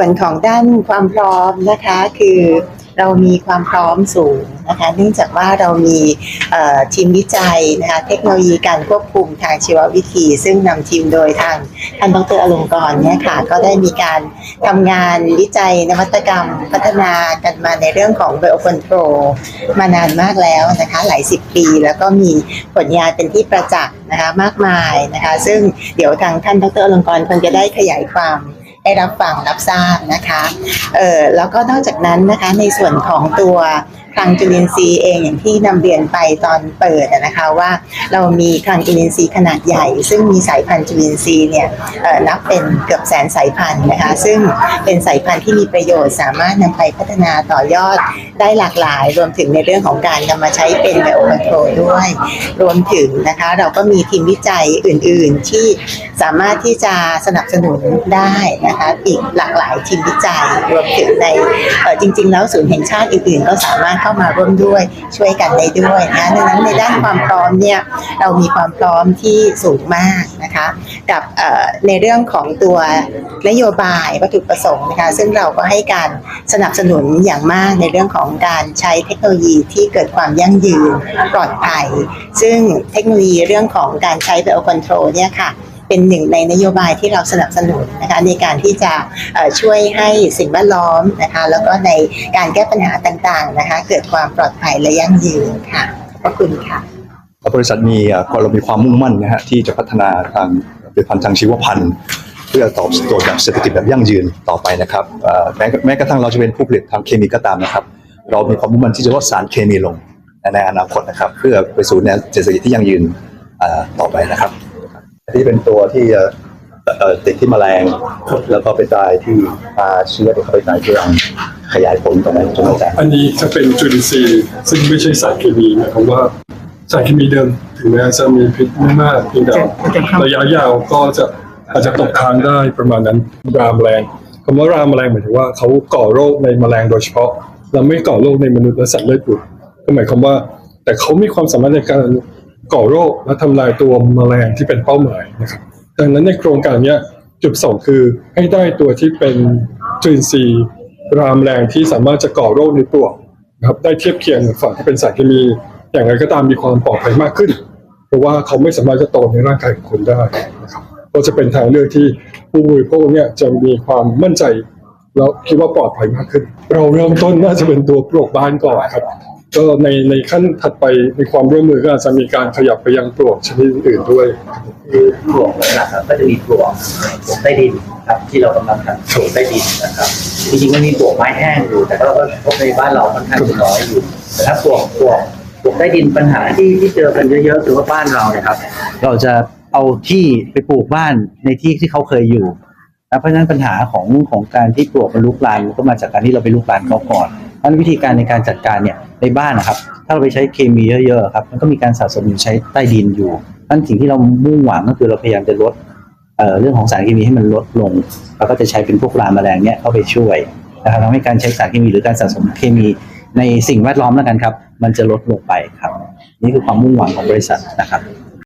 ส่วนของด้านความพร้อมนะคะคือเรามีความพร้อมสูงนะคะเนื่องจากว่าเรามีทีมวิจัยนะคะเทคโนโลยีการควบคุมทางชีววิธี ซึ่งนำทีมโดยทางท่านดรอลงกรเนี่ยค่ะก็ได้มีการทำงานวิจัยนวัตกรรมพัฒนากันมาในเรื่องของ biocontrol มานานมากแล้วนะคะหลายสิบปี แล้วก็มีผลงานเป็นที่ประจักษ์นะคะมากมายนะคะซึ่งเดี๋ยวทางท่านดรอลงกรคงจะได้ขยายความ ให้รับฟังรับทราบนะคะเออแล้วก็นอกจากนั้นนะคะในส่วนของตัวคลังจุลินทรีย์เองอย่างที่นำเรียนไปตอนเปิดนะคะว่าเรามีคลังจุลินทรีย์ขนาดใหญ่ ซึ่งมีสายพันธุ์จุลินทรีย์เนี่ยออนับเป็นเกือบแสนสายพันธุ์นะคะซึ่งเป็นสายพันธุ์ที่มีประโยชน์สามารถนำไปพัฒนาต่อยอด ได้หลากหลาย รวมถึงในเรื่องของการนำมาใช้เป็นไบโอคอนโทรลด้วย รวมถึงนะคะเราก็มีทีมวิจัยอื่นๆ ที่สามารถที่จะสนับสนุนได้นะคะอีกหลากหลายทีมวิจัย รวมถึงในจริง ๆ แล้วศูนย์แห่งชาติอื่นๆ ก็สามารถเข้ามาร่วมด้วยช่วยกันได้ด้วยนะดังนั้นในด้านความพร้อมเนี่ยเรามีความพร้อมที่สูงมากนะคะกับในเรื่องของตัวนโยบายวัตถุประสงค์นะคะซึ่งเราก็ให้การสนับสนุนอย่างมากในเรื่องของการใช้เทคโนโลยีที่เกิดความยั่งยืนปลอดภัย ซึ่งเทคโนโลยีเรื่องของการใช้ biocontrol เนี่ยค่ะเป็นหนึ่งในนโยบายที่เราสนับสนุนนะคะในการที่จะช่วยให้สิ่งแวดล้อมนะคะแล้วก็ในการแก้ปัญหาต่างๆนะคะเกิดความปลอดภัยและยั่งยืนค่ะขอบคุณค่ะบริษัทมีเอ่อเรามีความมุ่งมั่นนะฮะที่จะพัฒนาทางผลิตภัณฑ์ทางชีวพันธุ์ เพื่อตอบโจทย์แบบเศรษฐกิจแบบยั่งยืนต่อไปนะครับแม้แม้กระทั่งเราจะเป็นผู้ผลิตทางเคมีก็ตามนะครับ เรามีความมุ่งมั่นที่จะลดสารเคมีลงในอนาคตนะครับ เพื่อไปสู่แนวเศรษฐกิจที่ยั่งยืนเอ่อต่อไปนะครับอันนี้เป็นตัวที่เอ่อเอ่อติดที่แมลงแล้วก็ไปตายที่พาเชื้อที่เข้าไปตายที่รังขยายผลต่อไปจนกระทั่งอันนี้จะเป็นจุลินทรีย์ซึ่งไม่ใช่สารเคมีหมายความว่าสารเคมีเดิมถึงแม้จะมีพิษไม่มากเพียงแต่ระยะยาวก็จะอาจจะตกค้างได้ประมาณนั้นราแมลงคำว่าราแมลงหมายถึงว่าเขาก่อโรคในแมลงโดยเฉพาะ เราไม่ก่อโรคในมนุษย์และสัตว์เลือดบุตรก็หมายความว่า แต่เขามีความสามารถในการก่อโรคและทำลายตัวแมลงที่เป็นเป้าหมายนะครับ ดังนั้นในโครงการนี้จุดประสงค์คือให้ได้ตัวที่เป็นจุลินทรีย์รามแรงที่สามารถจะก่อโรคในปลวกนะครับได้เทียบเคียงกับฝั่งที่เป็นสารเคมี อย่างไรก็ตามมีความปลอดภัยมากขึ้น เพราะว่าเขาไม่สามารถจะโตในร่างกายของคนได้นะครับก็จะเป็นทางเลือกที่ผู้บริโภคเนี่ยจะมีความมั่นใจ แล้วคิดว่าปลอดภัยมากขึ้น เราเริ่มต้นน่าจะเป็นตัวปลวกบ้านก่อนครับ ก็ในในขั้นถัดไปในความร่วมมือก็อาจจะมีการขยับไปยังปลวกชนิดอื่นด้วยคือปลวกหลักๆครับก็จะมีปลวกปลวกใต้ดินครับที่เรากำลังทำปลวกใต้ดินนะครับจริงๆมันมีปลวกไม้แห้งอยู่ แต่ก็เราก็พบในบ้านเราค่อนข้างจะน้อยอยู่แต่ถ้าปลวกปลวกปลวกใต้ดินปัญหาที่ที่เจอกันเยอะๆคือว่าบ้านเราเนี่ยครับ เราจะเอาที่ไปปลูกบ้านในที่ที่เขาเคยอยู่ นะเพราะฉะนั้นปัญหาของของการที่ปลวกมันลุกลามมันก็มาจากการที่เราไปลุกลามเขาก่อนเพราะฉะนั้นวิธีการในการจัดการเนี่ยในบ้านนะครับ ถ้าเราไปใช้เคมีเยอะๆครับมันก็มีการสะสมอยู่ใช้ใต้ดินอยู่นั่นสิ่งที่เรามุ่งหวังก็คือเราพยายามจะลดเเรื่องของสารเคมีให้มันลดลงเราก็จะใช้เป็นพวกราแมลงเนี่ยเข้าไปช่วยนะครับทำให้การใช้สารเคมีหรือการสะสมเคมีในสิ่งแวดล้อมแล้วกันครับ มันจะลดลงไปครับ นี่คือความมุ่งหวังของบริษัทนะครับ